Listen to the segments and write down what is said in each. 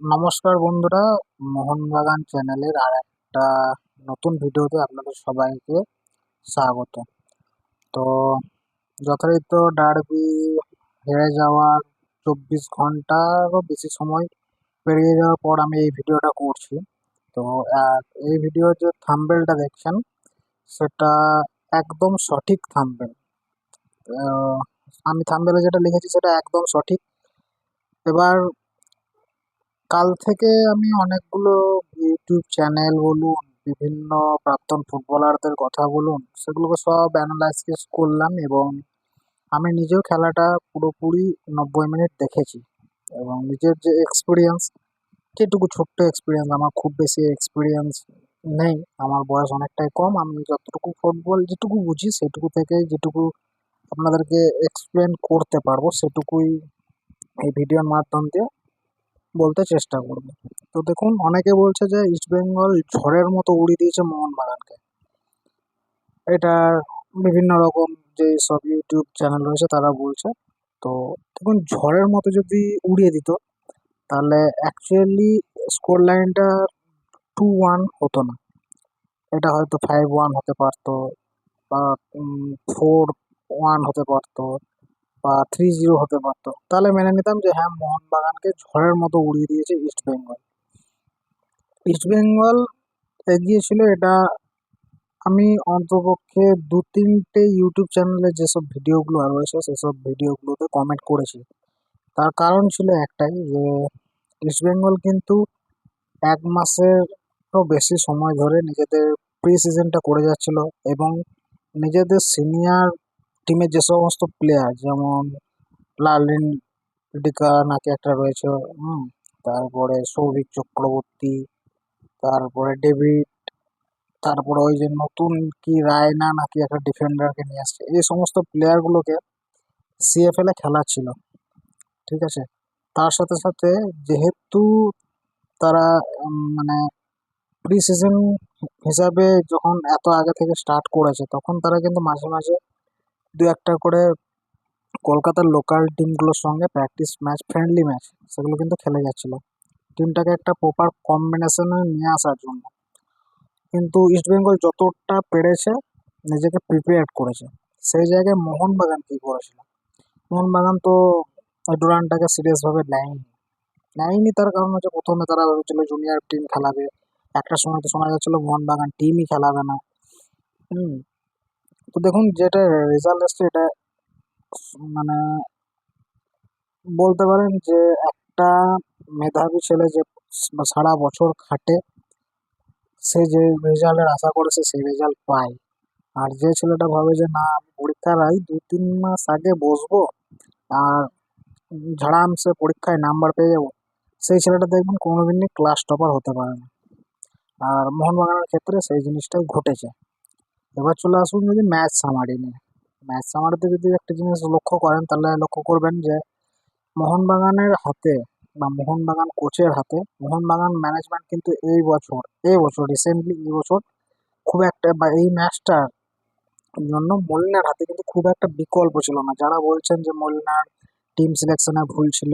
নমস্কার বন্ধুরা, মোহনবাগান চ্যানেলের আর একটা নতুন ভিডিওতে আপনাদের সবাইকে স্বাগত। তো যথারীত ডার্বি হেরে যাওয়ার চব্বিশ ঘন্টারও বেশি সময় পেরিয়ে যাওয়ার পর আমি এই ভিডিওটা করছি। তো এই ভিডিওর যে থাম্বেলটা দেখছেন, সেটা একদম সঠিক থাম্বেল। আমি থাম্বেলে যেটা লিখেছি সেটা একদম সঠিক। এবার কাল থেকে আমি অনেকগুলো ইউটিউব চ্যানেল বলুন, বিভিন্ন প্রাক্তন ফুটবলারদের কথা বলুন, সেগুলোকে সব অ্যানালাইসিস করলাম এবং আমি নিজেও খেলাটা পুরোপুরি নব্বই মিনিট দেখেছি এবং নিজের যে এক্সপিরিয়েন্স যেটুকু ছোট্ট এক্সপিরিয়েন্স আমার খুব বেশি এক্সপিরিয়েন্স নেই, আমার বয়স অনেকটাই কম, আমি যতটুকু ফুটবল যেটুকু বুঝি সেটুকু থেকে যেটুকু আপনাদেরকে এক্সপ্লেন করতে পারব, সেটুকুই এই ভিডিওর মাধ্যম দিয়ে। বলতে চেষ্টা করব। তো দেখুন, অনেকে বলছে যে ইস্টবেঙ্গল ঝড়ের মতো উড়িয়ে দিয়েছে মোহনবাগানকে। এটা বিভিন্ন রকম যে সব ইউটিউব চ্যানেল রয়েছে তারা বলছে। তো দেখুন, ঝড়ের মতো যদি উড়িয়ে দিত, তাহলে অ্যাকচুয়ালি স্কোর লাইনটা টু ওয়ান হতো না। এটা হয়তো ফাইভ ওয়ান হতে পারতো বা ফোর ওয়ান হতে পারতো। বা থ্রি জিরো হতে পারতো। তাহলে মেনে নিতাম যে হ্যাঁ মোহনবাগানকে ঝড়ের মতো উড়িয়ে দিয়েছে ইস্ট বেঙ্গল ইস্ট বেঙ্গল এগিয়ে ছিল এটা আমি অন্তপক্ষে দু তিনটে ইউটিউব চ্যানেলে যেসব ভিডিওগুলো রয়েছে সেসব ভিডিওগুলোতে কমেন্ট করেছি। তার কারণ ছিল একটাই যে ইস্ট বেঙ্গল কিন্তু এক মাসেরও বেশি সময় ধরে নিজেদের প্রি সিজনটা করে যাচ্ছিল এবং নিজেদের সিনিয়র টিমের যে সমস্ত প্লেয়ার যেমন লালিন ডিকা নাকি একটা রয়েছে তারপরে সৌভিক চক্রবর্তী, তারপরে ডেভিড, তারপরে ওই যে নতুন কি রায়না নাকি একটা ডিফেন্ডারকে নিয়ে আসছে, এই সমস্ত প্লেয়ারগুলোকে সিএফএল এ খেলা ছিল, ঠিক আছে? তার সাথে সাথে যেহেতু তারা মানে প্রি সিজন হিসাবে যখন এত আগে থেকে স্টার্ট করেছে, তখন তারা কিন্তু মাঝে মাঝে দু একটা করে কলকাতার লোকাল টিমগুলোর সঙ্গে প্র্যাকটিস ম্যাচ ফ্রেন্ডলি ম্যাচ সেগুলো কিন্তু খেলে যাচ্ছিল। টিমটাকে একটা প্রপার কম্বিনেশনে নিয়ে আসার জন্য। কিন্তু ইস্টবেঙ্গল যতটা পেরেছে, নিজেকে প্রিপেয়ার করেছে। সেই জায়গায় মোহনবাগান কী করেছিল? মোহনবাগান তো ডুরানটাকে সিরিয়াসভাবে নেয়নি। নেয়নি তার কারণ হচ্ছে প্রথমে তারা ভেবেছিল জুনিয়র টিম খেলাবে। একটা সময় তো শোনা যাচ্ছিল মোহনবাগান টিমই খেলাবে না। হুম তো দেখুন, যেটা রেজাল্ট এসছে, এটা মানে বলতে পারেন যে একটা মেধাবী ছেলে যে সারা বছর খাটে, সে যে রেজাল্টের আশা করেছে, সেই রেজাল্ট পায়। আর যে ছেলেটা ভাবে যে, না, আমি পরীক্ষার আই দু তিন মাস আগে বসবো, আর ঝাড়াম সে পরীক্ষায় নাম্বার পেয়ে যাব, সেই ছেলেটা দেখবেন কোনোদিনই ক্লাস টপার হতে পারে না। আর মোহনবাগানের ক্ষেত্রে সেই জিনিসটাই ঘটেছে। এবার চলে আসুন যদি ম্যাচ সামারি নিয়ে। ম্যাচ সামারিতে যদি একটা জিনিস লক্ষ্য করেন, তাহলে লক্ষ্য করবেন যে, মোহনবাগানের হাতে বা মোহনবাগান কোচের হাতে মোহনবাগান ম্যানেজমেন্ট কিন্তু এই বছর এই বছর রিসেন্টলি এই বছর খুব একটা বা এই ম্যাচটার জন্য মলিনার হাতে কিন্তু খুব একটা বিকল্প ছিল না। যারা বলছেন যে মলিনার টিম সিলেকশনে ভুল ছিল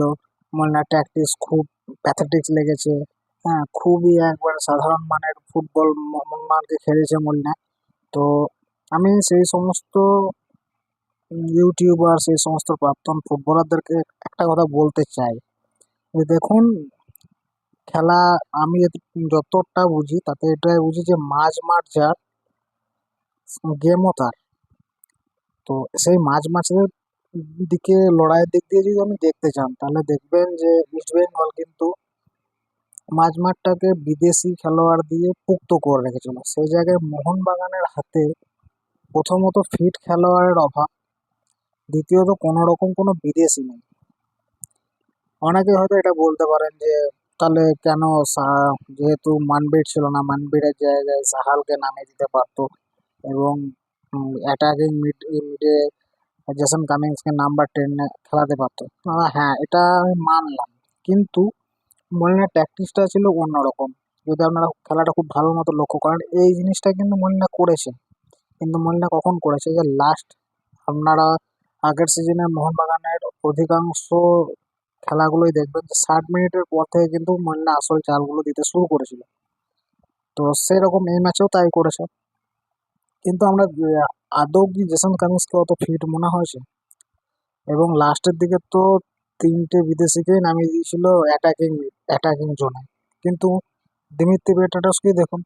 মলিনার ট্যাকটিক্স খুব প্যাথেটিক্স লেগেছে হ্যাঁ খুবই একবার সাধারণ মানের ফুটবল মোহনবাগানকে খেলেছে মলিনা তো আমি সেই সমস্ত ইউটিউবার, সেই সমস্ত প্রাক্তন ফুটবলারদেরকে একটা কথা বলতে চাই। যে দেখুন, খেলা আমি যতটা বুঝি তাতে এটাই বুঝি যে মাঝ মাঠ যার গেমও তার। তো সেই মাঝ মাঠের দিকে, লড়াইয়ের দিক দিয়ে যদি আমি দেখতে চান, তাহলে দেখবেন যে ইস্ট বেঙ্গল কিন্তু মাঝ মাঠটাকে বিদেশি খেলোয়াড় দিয়ে পুক্ত করে রেখেছিল। সেই জায়গায় মোহনবাগানের হাতে প্রথমত ফিট খেলোয়াড়ের অভাব, দ্বিতীয়ত কোনো রকম কোনো বিদেশি নেই। অনেকে হয়তো এটা বলতে পারেন যে, তাহলে কেন যেহেতু মানবীর ছিল না, মানবীরের জায়গায় সাহালকে নামিয়ে দিতে পারতো এবং অ্যাটাকিং মিড মিডে জেসন কামিংসকে নাম্বার টেনে খেলাতে পারতো। হ্যাঁ এটা আমি মানলাম। কিন্তু মলিনার ট্যাকটিক্সটা ছিল অন্যরকম। যদি আপনারা খেলাটা খুব ভালো মতো লক্ষ্য করেন, এই জিনিসটা কিন্তু মলিনা করেছে। কিন্তু মলিনা কখন করেছে? যে লাস্ট আপনারা আগের সিজনে মোহনবাগানের অধিকাংশ খেলাগুলোই দেখবেন যে ষাট মিনিটের পর থেকে কিন্তু মল্লা আসল চালগুলো দিতে শুরু করেছিল। তো সেরকম এই ম্যাচেও তাই করেছে। কিন্তু আমরা আদৌ কি জেসন কামিন্সকে অত ফিট মনে হয়েছে? এবং লাস্টের দিকে তো তিনটে বিদেশিকেই নামিয়ে দিয়েছিল অ্যাটাকিং অ্যাটাকিং জোনে কিন্তু দিমিত্রি পেটাটাসকেই দেখুন,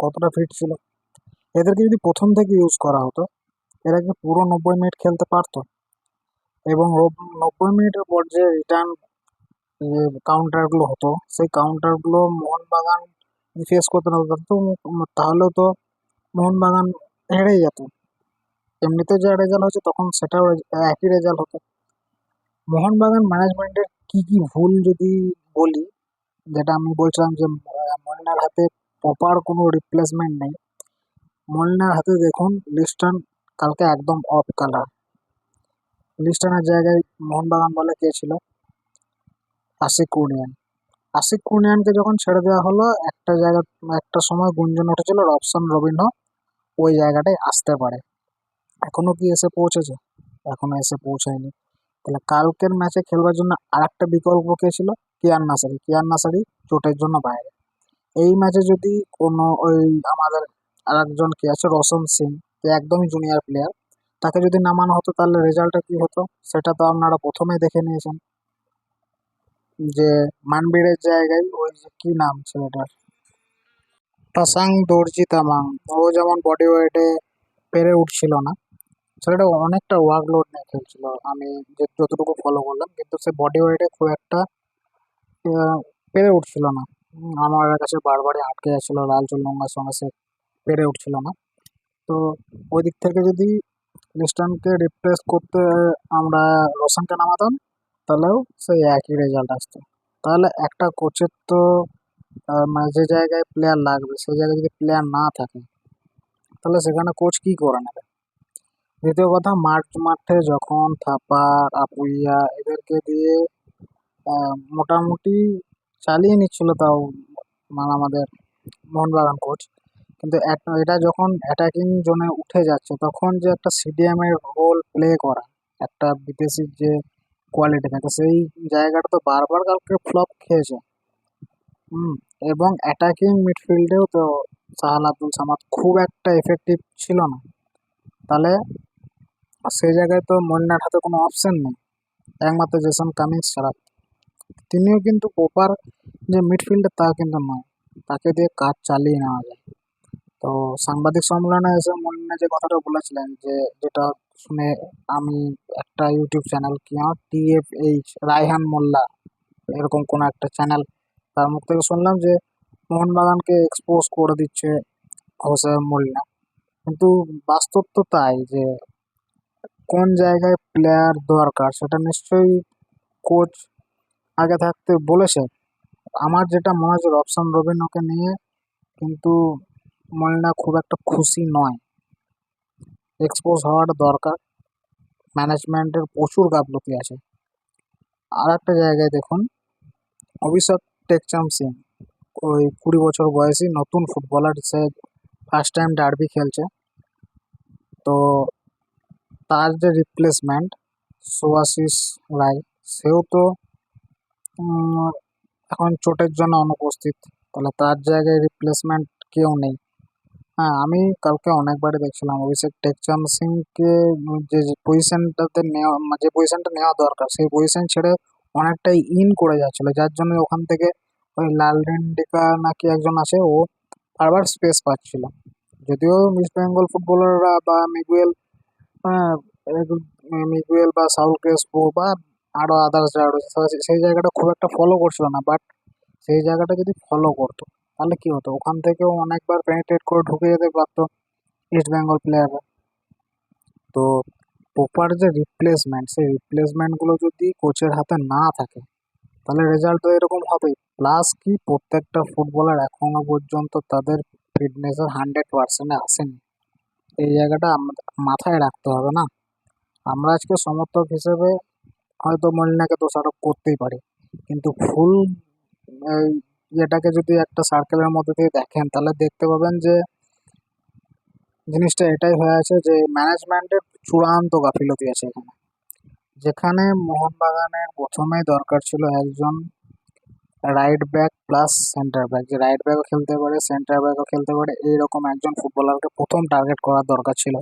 কতটা ফিট ছিল। এদেরকে যদি প্রথম থেকে ইউজ করা হতো, এরা কি পুরো নব্বই মিনিট খেলতে পারতো? এবং নব্বই মিনিটের পর যে রিটার্ন কাউন্টারগুলো হতো, সেই কাউন্টারগুলো মোহনবাগান ফেস করতে না হতো তো উম তাহলেও তো মোহনবাগান হেরেই যেত। এমনিতে যা রেজাল্ট হয়েছে, তখন সেটাও একই রেজাল্ট হতো। মোহনবাগান ম্যানেজমেন্টের কি কি ভুল যদি বলি, যেটা আমি বলছিলাম যে, মলিনার হাতে প্রপার কোনো রিপ্লেসমেন্ট নেই। মলিনার হাতে দেখুন লিস্টন কালকে একদম অফ কালার লিস্টনের জায়গায় মোহনবাগান বলে কে ছিল? আশিক কুর্নিয়ান। আশিক কুর্নিয়ানকে যখন ছেড়ে দেওয়া হলো, একটা জায়গা, একটা সময় গুঞ্জন উঠেছিল, রবসন রবিনহ ওই জায়গাটায় আসতে পারে। এখনও কি এসে পৌঁছেছে? এখনও এসে পৌঁছায়নি। তাহলে কালকের ম্যাচে খেলবার জন্য আর একটা বিকল্প কে ছিল? কিয়ান নাসারি। কিয়ান নাসারি চোটের জন্য বাইরে। এই ম্যাচে যদি কোনো ওই আমাদের আর একজন কি আছে, রোশন সিং একদমই জুনিয়র প্লেয়ার তাকে যদি নামানো হতো, তাহলে রেজাল্টটা কি হতো? সেটা তো আপনারা প্রথমেই দেখে নিয়েছেন। যে মানবীরের জায়গায় ওই যে কি নাম ছেলেটার? পাসাং দর্জি তামাং। ও যেমন বডি ওয়েটে পেরে উঠছিল না ছেলেটা অনেকটা ওয়ার্কলোড নিয়ে খেলছিল। আমি যে যতটুকু ফলো করলাম, কিন্তু সে বডি ওয়েটে খুব একটা পেরে উঠছিল না। আমার কাছে বারবারই আটকে যাচ্ছিল, লাল চুলঙ্গার সঙ্গে সে পেরে উঠছিল না। তো ওই দিক থেকে যদি লিস্টনকে রিপ্লেস করতে আমরা রোশনকে নামাতাম, তাহলেও সেই একই রেজাল্ট আসতো। তাহলে একটা কোচের তো মানে যে জায়গায় প্লেয়ার লাগবে, সেই জায়গায় যদি প্লেয়ার না থাকে, তাহলে সেখানে কোচ কি করে নেবে? দ্বিতীয় কথা মাঠ মাঠে যখন থাপা, আপুইয়া এদেরকে দিয়ে মোটামুটি চালিয়ে নিচ্ছিল তাও মানে আমাদের মোহনবাগান কোচ, কিন্তু এটা যখন অ্যাটাকিং জোনে উঠে যাচ্ছে, তখন যে একটা সিডিএমের রোল প্লে করা, একটা বিদেশির যে কোয়ালিটি থাকে সেই জায়গাটা তো বারবার কালকে ফ্লপ খেয়েছে। হুম, এবং অ্যাটাকিং মিডফিল্ডেও তো সাহাল আব্দুল সামাদ খুব একটা এফেক্টিভ ছিল না। তাহলে সেই জায়গায় তো মন্নার হাতে কোনো অপশান নেই। একমাত্র জেসন কামিন্স ছাড়া। তিনিও কিন্তু প্রপার যে মিডফিল্ডার তা কিন্তু নয়। তাকে দিয়ে কাজ চালিয়ে নেওয়া যায়। তো সাংবাদিক সম্মেলনে এসে মন্না যে কথাটা বলেছিলেন যে, যেটা শুনে আমি একটা ইউটিউব চ্যানেল কি আমার টিএফএইচ রায়হান মোল্লা, এরকম কোনো একটা চ্যানেল তার মুখ থেকে শুনলাম যে, মোহনবাগানকে এক্সপোজ করে দিচ্ছে হোসে মোল্লা। কিন্তু বাস্তব তো তাই যে কোন জায়গায় প্লেয়ার দরকার সেটা নিশ্চয়ই কোচ আগে থাকতে বলেছে আমার যেটা মনে হচ্ছে রবসান রবিনকে নিয়ে কিন্তু মলিনা খুব একটা খুশি নয়। এক্সপোজ হওয়াটা দরকার। ম্যানেজমেন্টের প্রচুর গাফলতি আছে। আর একটা জায়গায় দেখুন, অভিষেক টেকচাম সিং, ওই কুড়ি বছর বয়সী নতুন ফুটবলার সে ফার্স্ট টাইম ডার্বি খেলছে। তো তার যে রিপ্লেসমেন্ট সুয়াশিস রায়, সেও তো এখন চোটের জন্য অনুপস্থিত। তাহলে তার জায়গায় রিপ্লেসমেন্ট কেউ নেই। হ্যাঁ আমি কালকে অনেকবারই দেখছিলাম। অভিষেক টেকচাম সিংকে যে পজিশনটাতে নেওয়া, যে পজিশনটা নেওয়া দরকার, সেই পজিশন ছেড়ে অনেকটাই ইন করে যাচ্ছিল। যার জন্য ওখান থেকে ওই লাল রেন্ডিকা নাকি একজন আছে ও বারবার স্পেস পাচ্ছিল। যদিও ইস্ট বেঙ্গল ফুটবলাররা বা মিগুয়েল মিগুয়েল বা সাউল ক্রেসপো বা আরও আদার্স যারা রয়েছে সেই জায়গাটা খুব একটা ফলো করছিল না বাট সেই জায়গাটা যদি ফলো করতো, তাহলে কী হতো? ওখান থেকেও অনেকবার পেনিট্রেট করে ঢুকে যেতে পারতো ইস্ট বেঙ্গল প্লেয়াররা তো প্রপার যে রিপ্লেসমেন্ট সেই রিপ্লেসমেন্টগুলো যদি কোচের হাতে না থাকে, তাহলে রেজাল্ট তো এরকম হবেই। প্লাস কি, প্রত্যেকটা ফুটবলার এখনও পর্যন্ত তাদের ফিটনেসের হান্ড্রেড পার্সেন্টে আসেনি। এই জায়গাটা আমাদের মাথায় রাখতে হবে না। আমরা আজকে সমর্থক হিসেবে হয়তো মলিনাকে দোষারোপ করতেই পারি। কিন্তু ফুল, এই ইয়েটাকে যদি একটা সার্কেলের মধ্যে দিয়ে দেখেন, তাহলে দেখতে পাবেন যে জিনিসটা এটাই হয়ে আছে যে ম্যানেজমেন্টের চূড়ান্ত গাফিলতি আছে এখানে। যেখানে মোহনবাগানের প্রথমেই দরকার ছিল একজন right back plus centre back যে রাইট ব্যাকও খেলতে পারে সেন্টার ব্যাকও খেলতে পারে, এইরকম একজন ফুটবলারকে প্রথম টার্গেট করার দরকার ছিল।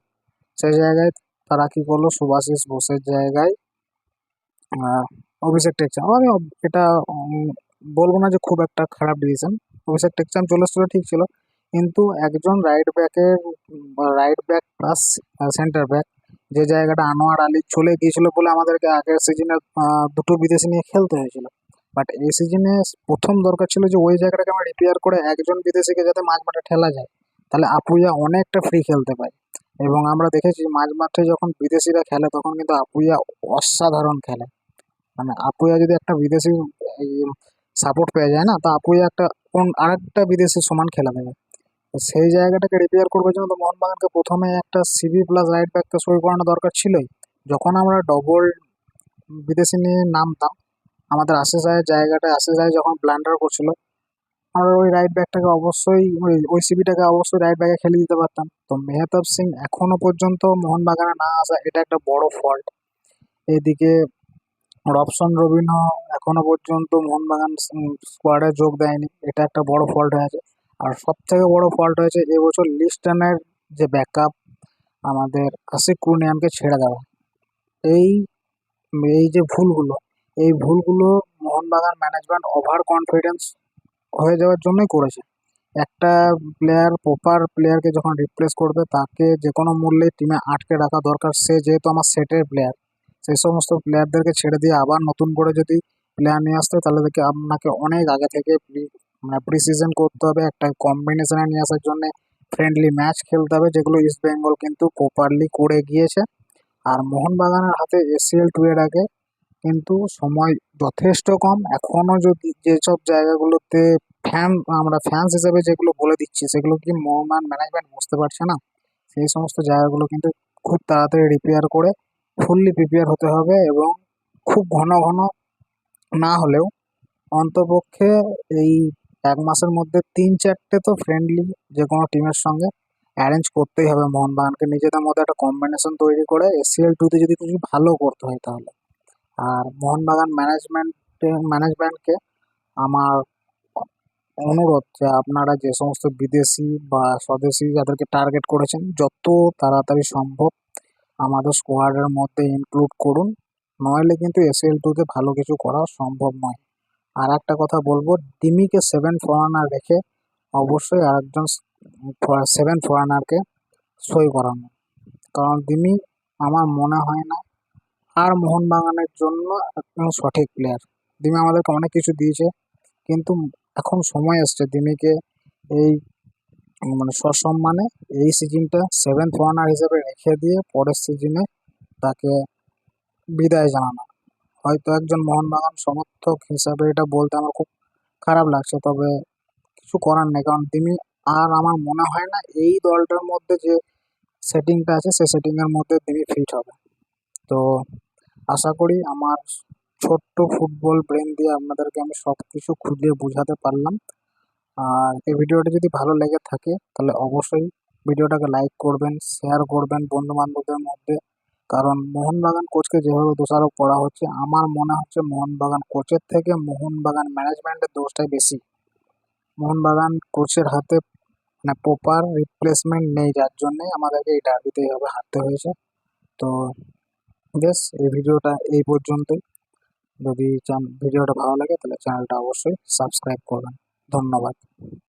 সেই জায়গায় তারা কী করল? সুভাশিস বোসের জায়গায় অভিষেক টেকচাম। আমি এটা বলব না যে খুব একটা খারাপ ডিসিশন অভিষেক টেকচাম চলে এসেছিল, ঠিক ছিল। কিন্তু একজন রাইট ব্যাকের right back plus centre back যে জায়গাটা আনোয়ার আলী চলে গিয়েছিল বলে আমাদেরকে আগের সিজনে দুটো বিদেশি নিয়ে খেলতে হয়েছিল। বাট এই সিজনে প্রথম দরকার ছিল যে ওই জায়গাটাকে আমরা রিপেয়ার করে একজন বিদেশিকে যাতে মাঝ মাঠে ঠেলা যায়। তাহলে আপুইয়া অনেকটা ফ্রি খেলতে পারে। এবং আমরা দেখেছি মাঝ মাঠে যখন বিদেশিরা খেলে তখন কিন্তু আপুইয়া অসাধারণ খেলে। মানে আপুইয়া যদি একটা বিদেশি সাপোর্ট পেয়ে যায় না, তো আপুইয়া একটা কোন আরেকটা বিদেশি সমান খেলা দেবে। সেই জায়গাটাকে রিপেয়ার করবার জন্য তো মোহনবাগানকে প্রথমে একটা সিবি প্লাস রাইট ব্যাককে সই করানো দরকার ছিলই। যখন আমরা ডবল বিদেশি নিয়ে নামতাম আমাদের আশিস রায়ের জায়গাটা আশিস রায় যখন ব্লান্ডার করছিল। আমরা ওই রাইট ব্যাকটাকে অবশ্যই, ওই ওই সিবিটাকে অবশ্যই রাইট ব্যাকে খেলে দিতে পারতাম। তো মেহতাব সিং এখনও পর্যন্ত মোহনবাগানে না আসা এটা একটা বড় ফল্ট এদিকে রবসন রবিনও এখনও পর্যন্ত মোহনবাগান স্কোয়াডে যোগ দেয়নি। এটা একটা বড় ফল্ট হয়েছে। আর সব থেকে বড় ফল্ট হয়েছে এবছর লিস্টনের যে ব্যাকআপ আমাদের আশিক কুর্নিয়ানকে ছেড়ে দেওয়া। এই এই যে ভুলগুলো এই ভুলগুলো মোহনবাগান ম্যানেজমেন্ট ওভার কনফিডেন্স হয়ে যাওয়ার জন্যই করেছে। একটা প্লেয়ার প্রপার প্লেয়ারকে যখন রিপ্লেস করবে, তাকে যে কোনো মূল্যে টিমে আটকে রাখা দরকার। সে যেহেতু আমার সেটের প্লেয়ার সেই সমস্ত প্লেয়ারদেরকে ছেড়ে দিয়ে আবার নতুন করে যদি প্লেয়ার নিয়ে আসতে, তাহলে দেখে আপনাকে অনেক আগে থেকে মানে প্রি সিজন করতে হবে। একটা কম্বিনেশনে নিয়ে আসার জন্য ফ্রেন্ডলি ম্যাচ খেলতে হবে, যেগুলো ইস্ট বেঙ্গল কিন্তু প্রপারলি করে গিয়েছে। আর মোহনবাগানের হাতে এসিএল টু এর আগে কিন্তু সময় যথেষ্ট কম। এখনও যদি যেসব জায়গাগুলোতে ফ্যান আমরা ফ্যান্স হিসেবে যেগুলো বলে দিচ্ছি, সেগুলো কি মোহনবাগান ম্যানেজমেন্ট বুঝতে পারছে না? সেই সমস্ত জায়গাগুলো কিন্তু খুব তাড়াতাড়ি রিপেয়ার করে ফুললি প্রিপেয়ার হতে হবে এবং খুব ঘন ঘন না হলেও অন্তপক্ষে এই এক মাসের মধ্যে তিন চারটে তো ফ্রেন্ডলি যে কোনো টিমের সঙ্গে অ্যারেঞ্জ করতেই হবে। মোহনবাগানকে নিজেদের মধ্যে একটা কম্বিনেশন তৈরি করে এসিএল টুতে যদি কিছু ভালো করতে হয় তাহলে। আর মোহনবাগান ম্যানেজমেন্ট ম্যানেজমেন্টকে আমার অনুরোধ যে আপনারা যে সমস্ত বিদেশি বা স্বদেশি যাদেরকে টার্গেট করেছেন, যত তাড়াতাড়ি সম্ভব আমাদের স্কোয়াডের মধ্যে ইনক্লুড করুন। নইলে কিন্তু এসএল টুতে ভালো কিছু করা সম্ভব নয়। আর একটা কথা বলব, ডিমিকে সেভেন ফরেনার রেখে অবশ্যই আরেকজন সেভেন ফরেনারকে সই করানো। কারণ ডিমি, আমার মনে হয় না আর মোহনবাগানের জন্য একদম সঠিক প্লেয়ার দিমি আমাদেরকে অনেক কিছু দিয়েছে, কিন্তু এখন সময় এসছে দিমিকে এই মানে সসম্মানে এই সিজনটা সেভেন্থ ওয়ানার হিসেবে রেখে দিয়ে পরের সিজনে তাকে বিদায় জানানো। হয়তো একজন মোহনবাগান সমর্থক হিসাবে এটা বলতে আমার খুব খারাপ লাগছে, তবে কিছু করার নেই, কারণ তিনি আর আমার মনে হয় না এই দলটার মধ্যে যে সেটিংটা আছে সেই সেটিংয়ের মধ্যে তিনি ফিট হবে। তো আশা করি আমার ছোট্ট ফুটবল ব্রেন দিয়ে আপনাদেরকে আমি সব কিছু খুঁজে বোঝাতে পারলাম। আর এই ভিডিওটি যদি ভালো লেগে থাকে, তাহলে অবশ্যই ভিডিওটাকে লাইক করবেন, শেয়ার করবেন বন্ধু বান্ধবদের মধ্যে। কারণ মোহনবাগান কোচকে যেভাবে দোষারোপ করা হচ্ছে, আমার মনে হচ্ছে মোহনবাগান কোচের থেকে মোহনবাগান ম্যানেজমেন্টের দোষটাই বেশি। মোহনবাগান কোচের হাতে মানে প্রপার রিপ্লেসমেন্ট নেই, যার জন্যে আমাদেরকে এই ডার্বিতে এইভাবে হারতে হয়েছে। তো বেশ, এই ভিডিওটা এই পর্যন্তই। যদি চান, ভিডিওটা ভালো লাগে, তাহলে চ্যানেলটা অবশ্যই সাবস্ক্রাইব করবেন। ধন্যবাদ।